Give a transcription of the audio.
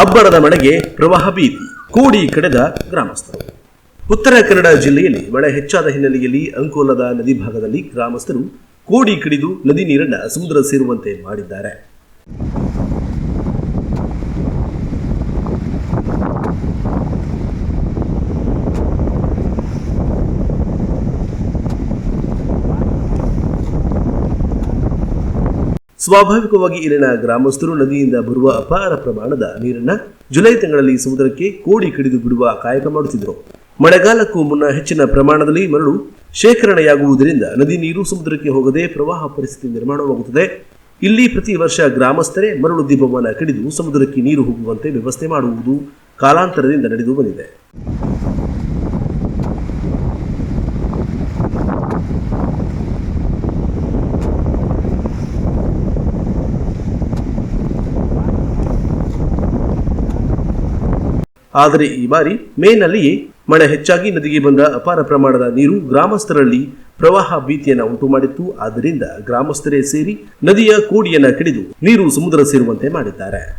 ಅಬ್ಬರದ ಮಳೆಗೆ ಪ್ರವಾಹ ಭೀತಿ. ಕೋಡಿ ಕಡೆದ ಗ್ರಾಮಸ್ಥರು ಉತ್ತರ ಕನ್ನಡ ಜಿಲ್ಲೆಯಲ್ಲಿ ಮಳೆ ಹೆಚ್ಚಾದ ಹಿನ್ನೆಲೆಯಲ್ಲಿ ಅಂಕೋಲದ ನದಿ ಭಾಗದಲ್ಲಿ ಗ್ರಾಮಸ್ಥರು ಕೋಡಿ ಕಡಿದು ನದಿ ನೀರನ್ನ ಸಮುದ್ರ ಸೇರುವಂತೆ ಮಾಡಿದ್ದಾರೆ. ಸ್ವಾಭಾವಿಕವಾಗಿ ಇಲ್ಲಿನ ಗ್ರಾಮಸ್ಥರು ನದಿಯಿಂದ ಬರುವ ಅಪಾರ ಪ್ರಮಾಣದ ನೀರನ್ನ ಜುಲೈ ತಿಂಗಳಲ್ಲಿ ಸಮುದ್ರಕ್ಕೆ ಕೋಡಿ ಕಡಿದು ಬಿಡುವ ಕಾಯಕ ಮಾಡುತ್ತಿದ್ದರು. ಮಳೆಗಾಲಕ್ಕೂ ಮುನ್ನ ಹೆಚ್ಚಿನ ಪ್ರಮಾಣದಲ್ಲಿ ಮರಳು ಶೇಖರಣೆಯಾಗುವುದರಿಂದ ನದಿ ನೀರು ಸಮುದ್ರಕ್ಕೆ ಹೋಗದೆ ಪ್ರವಾಹ ಪರಿಸ್ಥಿತಿ ನಿರ್ಮಾಣವಾಗುತ್ತದೆ. ಇಲ್ಲಿ ಪ್ರತಿ ವರ್ಷ ಗ್ರಾಮಸ್ಥರೇ ಮರಳು ದೀಪವನ್ನು ಕಡಿದು ಸಮುದ್ರಕ್ಕೆ ನೀರು ಹೋಗುವಂತೆ ವ್ಯವಸ್ಥೆ ಮಾಡುವುದು ಕಾಲಾಂತರದಿಂದ ನಡೆದು ಬಂದಿದೆ. ಆದರೆ ಈ ಬಾರಿ ಮೇನಲ್ಲಿ ಮಳೆ ಹೆಚ್ಚಾಗಿ ನದಿಗೆ ಬಂದ ಅಪಾರ ಪ್ರಮಾಣದ ನೀರು ಗ್ರಾಮಸ್ಥರಲ್ಲಿ ಪ್ರವಾಹ ಭೀತಿಯನ್ನು ಉಂಟು ಮಾಡಿತ್ತು. ಆದ್ದರಿಂದ ಗ್ರಾಮಸ್ಥರೇ ಸೇರಿ ನದಿಯ ಕೋಡಿಯನ್ನ ಕಡಿದು ನೀರು ಸಮುದ್ರ ಸೇರುವಂತೆ ಮಾಡಿದ್ದಾರೆ.